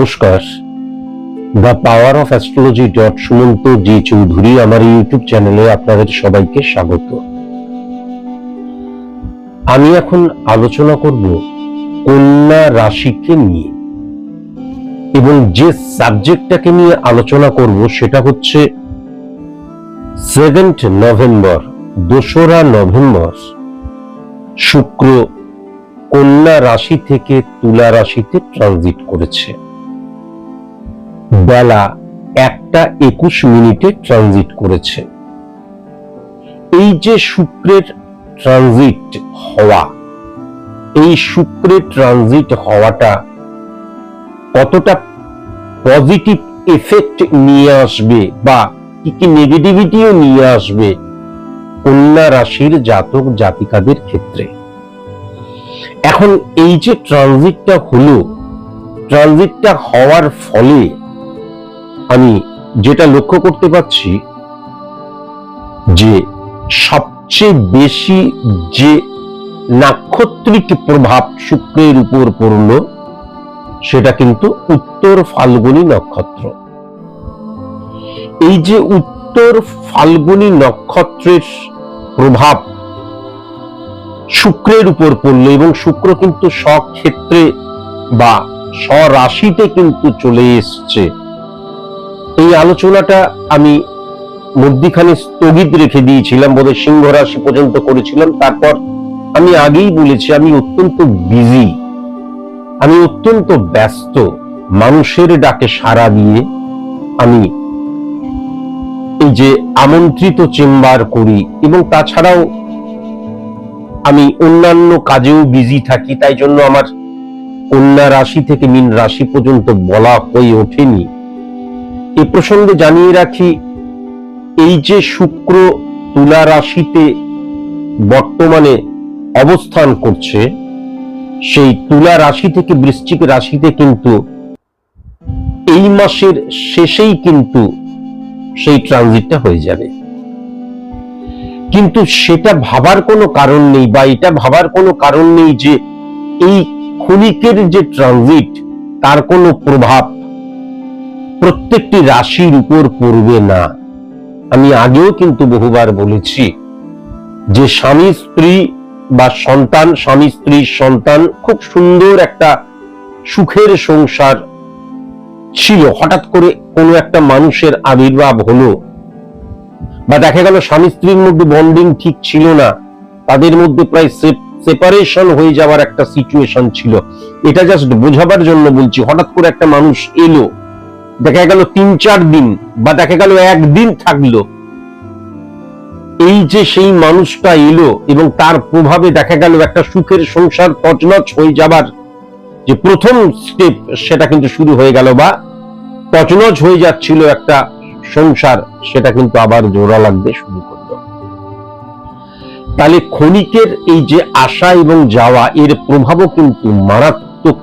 নমস্কার। The power of astrology dot Sumanta ji Chowdhury আমার YouTube চ্যানেলে আপনাদের সবাইকে স্বাগত। আমি এখন আলোচনা করব কন্যা রাশিকে নিয়ে। এবং যে সাবজেক্টটাকে নিয়ে আলোচনা করব সেটা হচ্ছে সেভেন্থ নভেম্বর, দোসরা নভেম্বর, শুক্র কন্যা রাশি থেকে তুলা রাশিতে ট্রানজিট করেছে। বেলা একটা একুশ মিনিটে ট্রানজিট করেছে। এই যে শুক্রের ট্রানজিট হওয়া, এই শুক্রের ট্রানজিট হওয়াটা কতটা পজিটিভ এফেক্ট নিয়ে আসবে বা কি কি নেগেটিভিটিও নিয়ে আসবে কন্যা রাশির জাতক জাতিকাদের ক্ষেত্রে? এখন এই যে ট্রানজিটটা হলো ট্রানজিটটা হওয়ার ফলে আমি যেটা লক্ষ্য করতে পারছি যে সবচেয়ে বেশি যে নাক্ষত্রিক প্রভাব শুক্রের উপর পড়ল, সেটা কিন্তু উত্তর ফাল্গুনী নক্ষত্র। এই যে উত্তর ফাল্গুনী নক্ষত্রের প্রভাব শুক্রের উপর পড়ল এবং শুক্র কিন্তু স্বক্ষেত্রে বা স্বরাশিতে কিন্তু চলে এসছে। এই আলোচনাটা আমি মধ্যিখানে স্থগিত রেখে দিয়েছিলাম, বোধহয় সিংহ রাশি পর্যন্ত করেছিলাম। তারপর আমি আগেই বলেছি, আমি অত্যন্ত বিজি আমি অত্যন্ত ব্যস্ত। মানুষের ডাকে সাড়া দিয়ে আমি এই যে আমন্ত্রিত চেম্বার করি এবং তাছাড়াও আমি অন্যান্য কাজেও বিজি থাকি, তাই জন্য আমার কন্যা রাশি থেকে মীন রাশি পর্যন্ত বলা হয়ে ওঠেনি। এ প্রসঙ্গে জানিয়ে রাখি, এই যে শুক্র তুলা রাশিতে বর্তমানে অবস্থান করছে, সেই তুলা রাশি থেকে বৃশ্চিক রাশিতে কিন্তু এই মাসের শেষেই কিন্তু সেই ট্রানজিটটা হয়ে যাবে। কিন্তু সেটা ভাবার কোনো কারণ নেই বা এটা ভাবার কোনো কারণ নেই যে এই ক্ষণিকের যে ট্রানজিট তার কোনো প্রভাব প্রত্যেকটি রাশির উপর পড়বে না। আমি আগেও কিন্তু বহুবার বলেছি যে স্বামী স্ত্রী বা সন্তান, স্বামী স্ত্রী, সন্তান খুব সুন্দর একটা সুখের সংসার ছিল। হঠাৎ করে কোনো একটা মানুষের আবির্ভাব হলো বা দেখা গেল স্বামী স্ত্রীর মধ্যে বন্ডিং ঠিক ছিল না। তাদের মধ্যে প্রায় সেপারেশন হয়ে যাওয়ার একটা সিচুয়েশন ছিল। এটা জাস্ট বোঝাবার জন্য বলছি, হঠাৎ করে একটা মানুষ এলো। দেখা গেল তিন, চার দিন বা দেখা গেল একদিন থাকল। এই যে সেই মানুষটা এলো এবং তার প্রভাবে দেখা গেল একটা সুখের সংসার তছনছ হয়ে যাবার যে প্রথম স্টেপ সেটা কিন্তু শুরু হয়ে গেল বা তছনছ হয়ে যাচ্ছিল একটা সংসার, সেটা কিন্তু আবার জোড়া লাগতে শুরু করল। তাহলে ক্ষণিকের এই যে আসা এবং যাওয়া, এর প্রভাবও কিন্তু মারাত্মক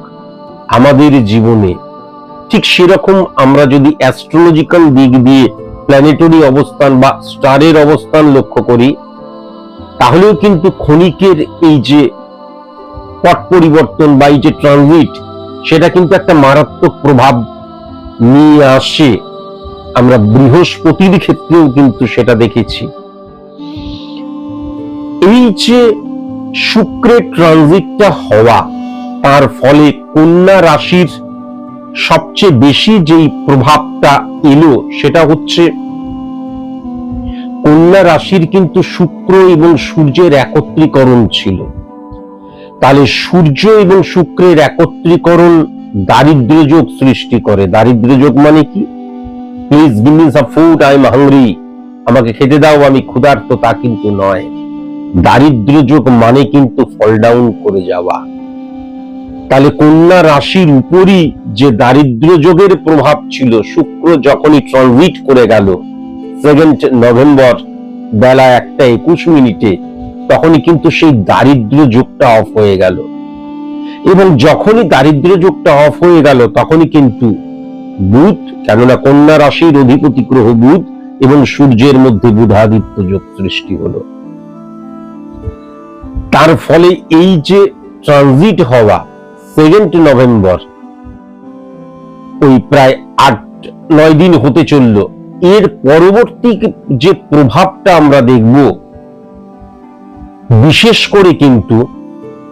আমাদের জীবনে ঠিক সেরকম আমরা যদি অ্যাস্ট্রোলজিক্যাল দিক দিয়ে প্ল্যানেটরি অবস্থান বা স্টারের অবস্থান লক্ষ্য করি, তাহলেও কিন্তু ক্ষণিকের এই যে পট পরিবর্তন বা এই যে ট্রানজিট সেটা কিন্তু একটা মারাত্মক প্রভাব নিয়ে আসে। আমরা বৃহস্পতির ক্ষেত্রেও কিন্তু সেটা দেখেছি। এই যে শুক্রের ট্রানজিটটা হওয়া, তার ফলে কন্যা রাশির সবচেয়ে বেশি যেই প্রভাবটা এলো সেটা হচ্ছে কন্যা রাশির কিন্তু শুক্র এবং সূর্যের একত্রীকরণ ছিল। তাহলে সূর্য এবং শুক্রের একত্রীকরণ দারিদ্র যোগ সৃষ্টি করে। দারিদ্র যোগ মানে কি? Please give me some food I am hungry আমাকে খেতে দাও, আমি ক্ষুধার্ত, তা কিন্তু নয়। দারিদ্র যোগ মানে কিন্তু ফল ডাউন করে যাওয়া। তাহলে কন্যা রাশির উপরই যে দারিদ্র যোগের প্রভাব ছিল, শুক্র যখনই ট্রানজিট করে গেল সেভেন্থ নভেম্বর বেলা একটা একুশ মিনিটে, তখনই কিন্তু সেই দারিদ্র যোগটা অফ হয়ে গেল। এবং যখনই দারিদ্র যোগটা অফ হয়ে গেল, তখনই কিন্তু বুধ, কেননা কন্যা রাশির অধিপতি গ্রহ বুধ এবং সূর্যের মধ্যে বুধাদিত্য যোগ সৃষ্টি হলো। তার ফলে এই যে ট্রানজিট হওয়া সেকেন্ড নভেম্বর ওই প্রায় আট, নয় দিন হতে চলল। এর পরবর্তী যে প্রভাবটা আমরা দেখব, বিশেষ করে কিন্তু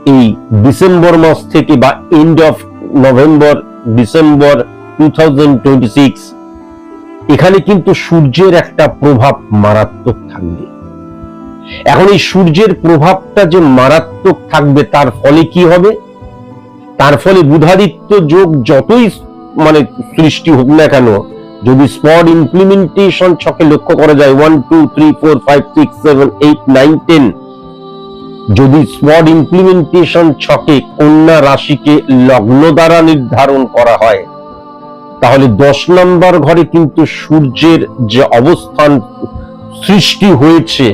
এই ডিসেম্বর মাস থেকে বা end of November December to এখানে কিন্তু সূর্যের একটা প্রভাব মারাত্মক থাকবে। এখন এই সূর্যের প্রভাবটা যে মারাত্মক থাকবে, তার ফলে কি হবে? তার ফলে বুধাদিত্য যোগ যতই মানে সৃষ্টি হোক না কেন, যদি স্পট ইমপ্লিমেন্টেশন ছকে লক্ষ্য করা যায় one two three four five six seven eight nine ten যদি স্পট ইমপ্লিমেন্টেশন ছকে কন্যা রাশিকে লগ্ন দ্বারা নির্ধারণ করা হয়, তাহলে দশ নম্বর ঘরে কিন্তু সূর্যের যে অবস্থান সৃষ্টি হয়েছে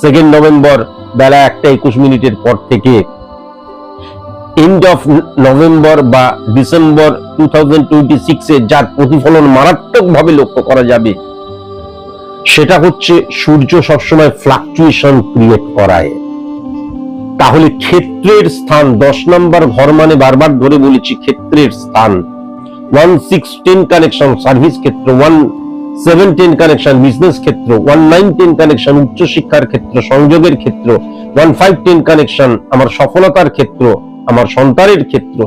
সেকেন্ড নভেম্বর বেলা একটা একুশ মিনিটের পর থেকে এন্ড অফ নভেম্বর বা ডিসেম্বর টু যার প্রতিফলন মারাত্মকভাবে লক্ষ্য করা যাবে, সেটা হচ্ছে সূর্য সবসময় ফ্লাকচুয়েশন ক্রিয়েট করায়। তাহলে ক্ষেত্রের স্থান, দশ নম্বর ঘর মানে বারবার ধরে বলেছি ক্ষেত্রের স্থান। One six ten connection service ক্ষেত্র one seven ten connection business ক্ষেত্র ওয়ান নাইন টেন কানেকশন উচ্চশিক্ষার ক্ষেত্র, সংযোগের ক্ষেত্র ওয়ান ফাইভ টেন কানেকশন আমার সফলতার ক্ষেত্র। আমার সন্তানের ক্ষেত্র।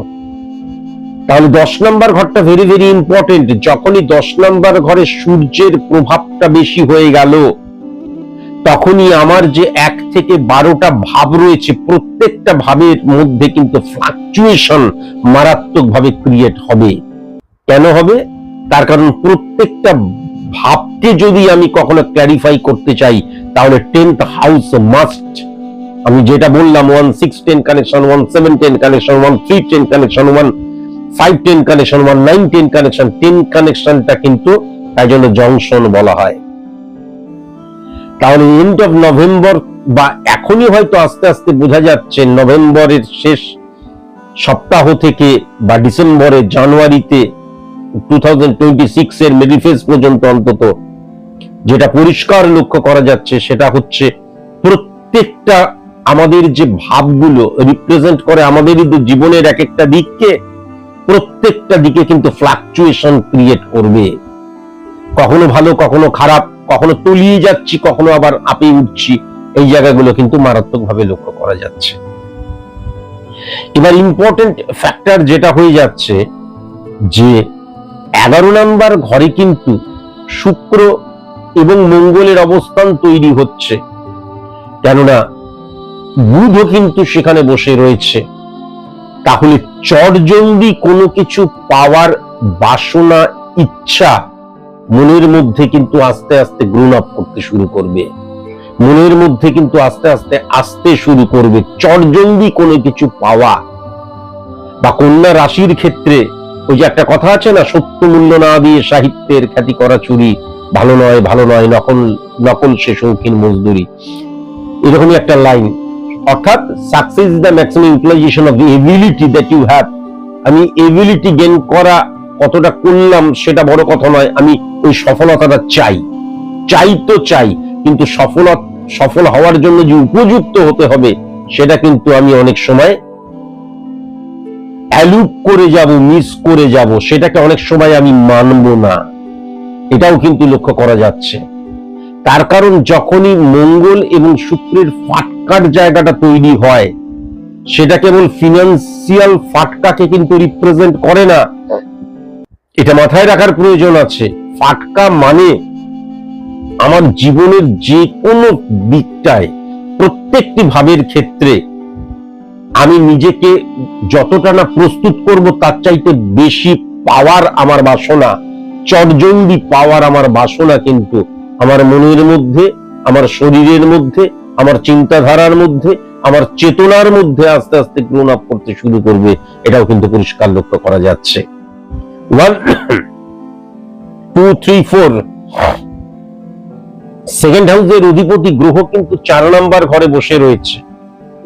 তাহলে দশ নম্বর ঘরটা ভেরি ভেরি ইম্পর্টেন্ট যখনই দশ নম্বর ঘরে সূর্যের প্রভাবটা বেশি হয়ে গেল, তখনই আমার যে এক থেকে বারোটা ভাব রয়েছে, প্রত্যেকটা ভাবের মধ্যে কিন্তু ফ্লাকচুয়েশন মারাত্মক ভাবে ক্রিয়েট হবে। কেন হবে? তার কারণ প্রত্যেকটা ভাবকে যদি আমি কখনো ক্ল্যারিফাই করতে চাই, তাহলে টেন্থ হাউস মাস্ট আমি যেটা বললাম one six ten connection one seven ten connection one three ten connection one five ten connection one nine ten connection ten কানেকশনটা কিন্তু তাই জন্য জংশন বলা হয়। তাহলে এন্ড অফ নভেম্বর বা এখনই হয়তো আস্তে আস্তে বোঝা যাচ্ছে নভেম্বরের শেষ সপ্তাহ থেকে বা ডিসেম্বরে জানুয়ারিতে টু থাউজেন্ড টোয়েন্টি সিক্স এর মিডিল ফেজ পর্যন্ত অন্তত যেটা পরিষ্কার লক্ষ্য করা যাচ্ছে, সেটা হচ্ছে প্রত্যেকটা আমাদের যে ভাবগুলো রিপ্রেজেন্ট করে আমাদের জীবনের এক একটা দিককে, প্রত্যেকটা দিকে কিন্তু ফ্লাকচুয়েশন ক্রিয়েট করবে। কখনো ভালো, কখনো খারাপ, কখনো তলিয়ে যাচ্ছি, কখনো আবার আপে উঠছি, এই জায়গাগুলো কিন্তু মারাত্মকভাবে লক্ষ্য করা যাচ্ছে। এবার ইম্পর্টেন্ট ফ্যাক্টর যেটা হয়ে যাচ্ছে যে, এগারো নাম্বার ঘরে কিন্তু শুক্র এবং মঙ্গলের অবস্থান তৈরি হচ্ছে। কেননা বুধও কিন্তু সেখানে বসে রয়েছে। তাহলে চটজলদি কোনো কিছু পাওয়ার বাসনা, ইচ্ছা মনের মধ্যে কিন্তু আস্তে আস্তে গ্রোন আপ করতে শুরু করবে। মনের মধ্যে কিন্তু আস্তে আস্তে আসতে শুরু করবে। চটজলদি কোনো কিছু পাওয়া। বা কন্যা রাশির ক্ষেত্রে ওই যে একটা কথা আছে না, সত্য মূল্য না দিয়ে সাহিত্যের খ্যাতি করা চুরি, ভালো নয় ভালো নয়, নকল নকল সে শৌখিন মজদুরি। এরকমই একটা লাইন অর্থাৎ success is the maximum utilisation of the ability that you have আমি এবিলিটি গেন করা কতটা করলাম সেটা বড় কথা নয়, আমি ওই সফলতাটা চাই। চাই তো চাই, কিন্তু সফল সফল হওয়ার জন্য যে উপযুক্ত হতে হবে, সেটা কিন্তু আমি অনেক সময় অ্যালুপ করে যাব মিস করে যাব, সেটাকে অনেক সময় আমি মানব না। এটাও কিন্তু লক্ষ্য করা যাচ্ছে। তার কারণ যখনই মঙ্গল এবং শুক্রের ফাটকার জায়গাটা তৈরি হয়, সেটা কেবল ফিনান্সিয়াল ফাটকাকে কিন্তু রিপ্রেজেন্ট করে না। এটা মাথায় রাখার প্রয়োজন আছে। ফাটকা মানে আমার জীবনের যে কোনো দিকটায়, প্রত্যেকটি ভাবের ক্ষেত্রে আমি নিজেকে যতটা না প্রস্তুত করব, তার চাইতে বেশি পাওয়ার আমার বাসনা, চটজলদি পাওয়ার আমার বাসনা কিন্তু আমার মনের মধ্যে, আমার শরীরের মধ্যে আমার চিন্তাধারার মধ্যে, আমার চেতনার মধ্যে আস্তে আস্তে গ্রোন আপ করতে শুরু করবে, এটাও কিন্তু পরিষ্কার লক্ষ্য করা যাচ্ছে। One two three four second হাউসের অধিপতি গ্রহ কিন্তু চার নাম্বার ঘরে বসে রয়েছে।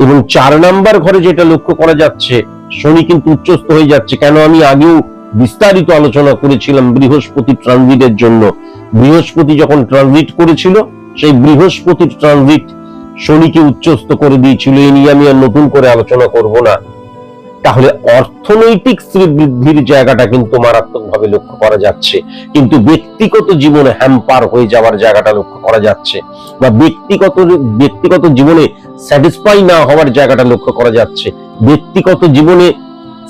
এবং চার নাম্বার ঘরে যেটা লক্ষ্য করা যাচ্ছে, শনি কিন্তু উচ্চস্থ হয়ে যাচ্ছে। কেন আমি আগেও বিস্তারিত আলোচনা করেছিলাম বৃহস্পতি ট্রানজিটের জন্য। বৃহস্পতি যখন ট্রানজিট করেছিল, সেই বৃহস্পতির ট্রানজিট শনিকে উচ্চস্থ করে দিয়েছিল এই নিয়ে আমি আর নতুন করে আলোচনা করব না। তাহলে অর্থনৈতিক শ্রীবৃদ্ধির জায়গাটা কিন্তু মারাত্মকভাবে লক্ষ্য করা যাচ্ছে। কিন্তু ব্যক্তিগত জীবনে হ্যাম্পার হয়ে যাওয়ার জায়গাটা লক্ষ্য করা যাচ্ছে বা ব্যক্তিগত ব্যক্তিগত জীবনে স্যাটিসফাই না হওয়ার জায়গাটা লক্ষ্য করা যাচ্ছে। ব্যক্তিগত জীবনে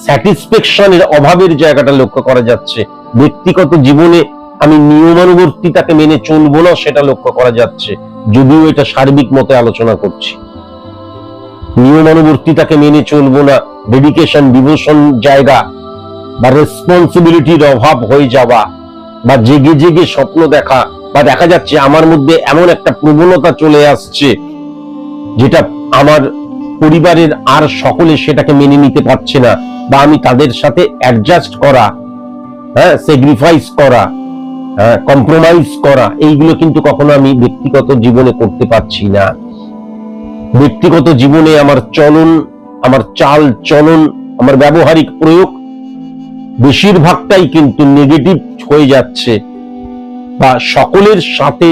স্যাটিসফ্যাকশনের অভাবের জায়গাটা লক্ষ্য করা যাচ্ছে। ব্যক্তিগত জীবনে আমি নিয়মানুবর্তিতাকে মেনে চলবো না, সেটা লক্ষ্য করা যাচ্ছে। যদিও এটা সার্বিক মতে আলোচনা করছি। নিয়মানুবর্তিতাকে মেনে চলবো না ডেডিকেশন ডিভোশন জায়গা বা রেসপন্সিবিলিটির অভাব হয়ে যাওয়া বা জেগে জেগে স্বপ্ন দেখা বা দেখা যাচ্ছে আমার মধ্যে এমন একটা প্রবণতা চলে আসছে যেটা আমার পরিবারের আর সকলে সেটাকে মেনে নিতে পারছে না বা আমি তাদের সাথে অ্যাডজাস্ট করা হ্যাঁ স্যাক্রিফাইস করা কম্প্রোমাইজ করা, এইগুলো কিন্তু কখনো আমি ব্যক্তিগত জীবনে করতে পারছি না। ব্যক্তিগত জীবনে আমার চলন, আমার চাল চলন, আমার ব্যবহারিক প্রয়োগ বেশিরভাগটাই কিন্তু নেগেটিভ হয়ে যাচ্ছে বা সকলের সাথে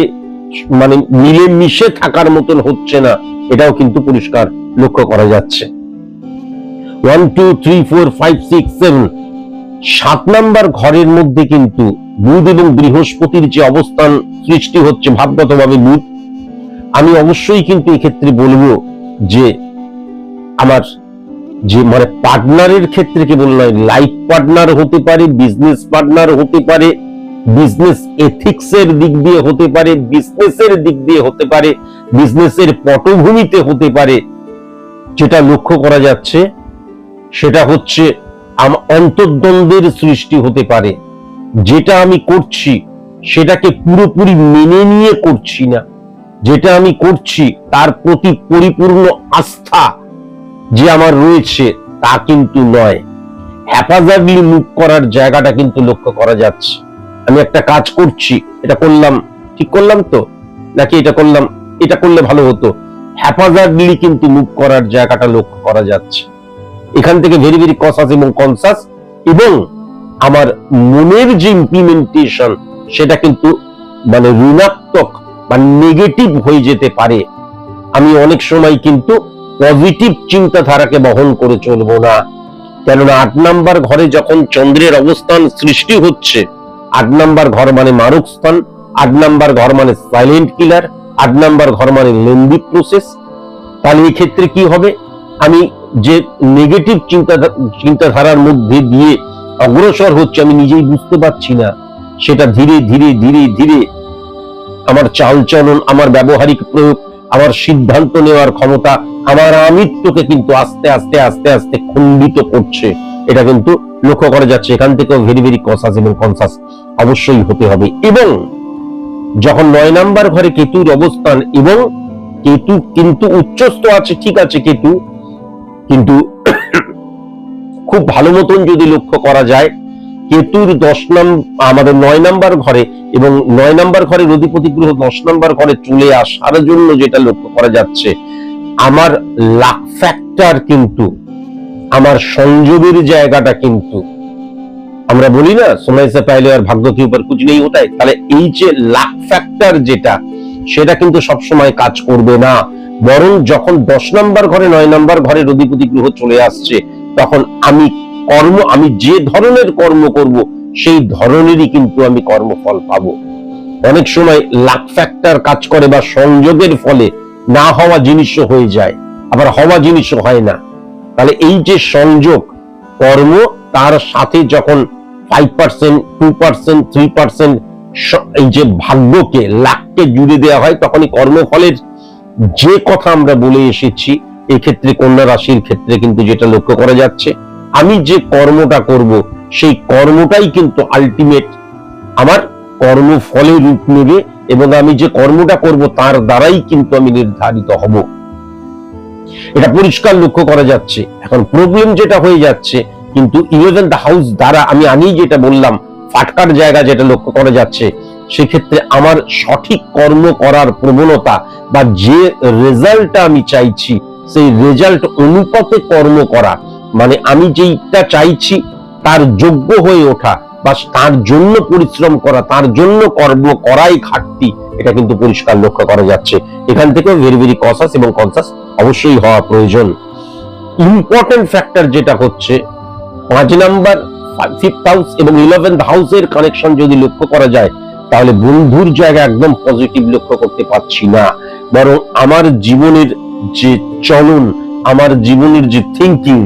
মানে মিলে মিশে থাকার মতন হচ্ছে না, এটাও কিন্তু পরিষ্কার লক্ষ্য করা যাচ্ছে। One two three four five six seven সাত নাম্বার ঘরের মধ্যে কিন্তু বুধ এবং বৃহস্পতির যে অবস্থান সৃষ্টি হচ্ছে ভাবগতভাবে বুধ, আমি অবশ্যই কিন্তু এক্ষেত্রে বলব যে আমার যে মানে পার্টনারের ক্ষেত্রে কেবল নয়, লাইফ পার্টনার হতে পারে, বিজনেস পার্টনার হতে পারে, বিজনেস এথিক্স এর দিক দিয়ে হতে পারে বিজনেসের দিক দিয়ে হতে পারে বিজনেসের পটভূমিতে হতে পারে, যেটা লক্ষ্য করা যাচ্ছে সেটা হচ্ছে অন্তর্দ্বন্দ্বের সৃষ্টি হতে পারে। যেটা আমি করছি, সেটাকে পুরোপুরি মেনে নিয়ে করছি না। যেটা আমি করছি, তার প্রতি পরিপূর্ণ আস্থা যে আমার রয়েছে, তা কিন্তু নয়। করার জায়গাটা কিন্তু লক্ষ্য করা যাচ্ছে। আমি একটা কাজ করছি, এটা করলাম, ঠিক করলাম তো? নাকি এটা করলাম, এটা করলে ভালো হতো? হ্যাপাজার্ডলি কিন্তু মুভ করার জায়গাটা লক্ষ্য করা যাচ্ছে। এখান থেকে ভেরি ভেরি কসাস এবং কনসাস এবং আমার মনের যে ইমপ্লিমেন্টেশন সেটা কিন্তু মানে ঋণাত্মক বা নেগেটিভ হয়ে যেতে পারে। আমি অনেক সময় কিন্তু পজিটিভ চিন্তাধারাকে বহন করে চলবো না। কেননা আট নাম্বার ঘরে যখন চন্দ্রের অবস্থান সৃষ্টি হচ্ছে, আট নাম্বার ঘর মানে মারক স্থান আট নাম্বার ঘর মানে সাইলেন্ট কিলার আট নাম্বার ঘর মানে লেন্দি প্রসেস তাহলে এক্ষেত্রে কি হবে? আমি যে নেগেটিভ চিন্তা চিন্তাধারার মধ্যে দিয়ে অগ্রসর হচ্ছে, আমি নিজেই বুঝতে পারছি না। সেটা ধীরে ধীরে ধীরে ধীরে আমার চালচলন, আমার ব্যবহারিক প্রয়োগ, আমার সিদ্ধান্ত নেওয়ার ক্ষমতা, আমার আমিত্বকে কিন্তু আস্তে আস্তে আস্তে আস্তে খণ্ডিত করছে। এটা কিন্তু লক্ষ্য করা যাচ্ছে, এখান থেকেও ভেরি ভেরি কনসাস এবং কনসাস অবশ্যই হতে হবে। এবং যখন নয় নাম্বার ঘরে কেতুর অবস্থান, এবং কেতু কিন্তু উচ্চস্থ আছে, ঠিক আছে, কেতু কিন্তু খুব ভালো মতন যদি লক্ষ্য করা যায়, কেতুর দশ নাম, আমাদের নয় নাম্বার ঘরে এবং নয় নাম্বার ঘরের অধিপতি গ্রহ দশ নাম্বার ঘরে চলে আসার জন্য যেটা লক্ষ্য করা যাচ্ছে, আমার লাক ফ্যাক্টর কিন্তু, আমার সংযোগের জায়গাটা কিন্তু, আমরা বলি না সময় সে পাইলে আর ভাগ্য কি উপর কুচ নেই ওটাই, তাহলে এই যে লাক ফ্যাক্টর যেটা সেটা কিন্তু সবসময় কাজ করবে না। বরং যখন দশ নাম্বার ঘরে, নয় নাম্বার ঘরের অধিপতি গ্রহ চলে আসছে, তখন আমি কর্ম, আমি যে ধরনের কর্ম করব, সেই ধরনেরই কিন্তু আমি কর্মফল পাবো। অনেক সময় লাক ফ্যাক্টর কাজ করে বা সংযোগের ফলে না হওয়া জিনিসও হয়ে যায়, আবার হওয়া জিনিসও হয় না। তাহলে এই যে সংযোগ, কর্ম, তার সাথে যখন five percent two percent three percent যে ভাগ্যকে লাককে জুড়ে দেওয়া হয়, তখনই কর্মফলের যে কথা আমরা বলে এসেছি, এক্ষেত্রে কন্যা রাশির ক্ষেত্রে কিন্তু যেটা লক্ষ্য করা যাচ্ছে, আমি যে কর্মটা করব, সেই কর্মটাই কিন্তু আলটিমেট আমার কর্মফলে রূপ নেবে এবং আমি যে কর্মটা করব, তার দ্বারাই কিন্তু আমি নির্ধারিত হব। এটা পরিষ্কার লক্ষ্য করা যাচ্ছে। এখন প্রবলেম যেটা হয়ে যাচ্ছে, কিন্তু ইলেভেন্থ হাউস দ্বারা আমি আগেই যেটা বললাম ফাটকার জায়গা যেটা লক্ষ্য করা যাচ্ছে, সেক্ষেত্রে আমার সঠিক কর্ম করার প্রবণতা বা যে রেজাল্টটা আমি চাইছি, সেই রেজাল্ট অনুপাতে কর্ম করা মানে আমি যেইটা চাইছি তার যোগ্য হয়ে ওঠা, বা তার জন্য পরিশ্রম করা, তার জন্য কর্ম করাই ঘাটতি, এটা কিন্তু পরিষ্কার লক্ষ্য করা যাচ্ছে। এখান থেকে ভেরি ভেরি কসাস এবং কনসাস অবশ্যই হওয়া প্রয়োজন। ইম্পর্টেন্ট ফ্যাক্টর যেটা হচ্ছে, পাঁচ নাম্বার ফিফথ হাউস এবং ইলেভেন্থ হাউসের কানেকশন যদি লক্ষ্য করা যায়, তাহলে বন্ধুর জায়গা একদম পজিটিভ লক্ষ্য করতে না। বরং আমার জীবনের যে চলন, আমার জীবনের যে থিঙ্কিং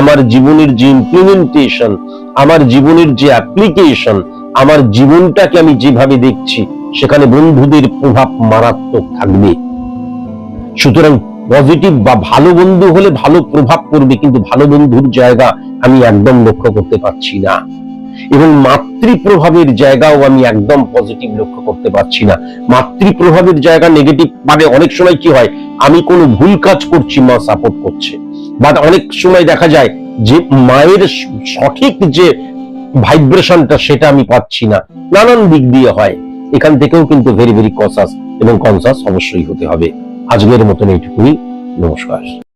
আমার জীবনের যে ইমপ্লিমেন্টেশন আমার জীবনের যে অ্যাপ্লিকেশন আমার জীবনটাকে আমি যেভাবে দেখছি, সেখানে বন্ধুদের প্রভাব মারাত্মক থাকবে। সুতরাং পজিটিভ বা ভালো বন্ধু হলে ভালো প্রভাব পড়বে, কিন্তু ভালো বন্ধুর জায়গা আমি একদম লক্ষ্য করতে পারছি না। এবং মাতৃ প্রভাবের জায়গাও আমি একদম পজিটিভ লক্ষ্য করতে পারছি না। মাতৃ প্রভাবের জায়গা নেগেটিভ মানে অনেক সময় কি হয়, আমি কোনো ভুল কাজ করছি, মা সাপোর্ট করছে। বাট অনেক সময় দেখা যায় যে মায়ের সঠিক যে ভাইব্রেশনটা সেটা আমি পাচ্ছি না। নানান দিক দিয়ে হয়। এখান থেকেও কিন্তু ভেরি ভেরি কনসাস এবং কনসাস অবশ্যই হতে হবে। আজকের মতন এইটুকুই। নমস্কার।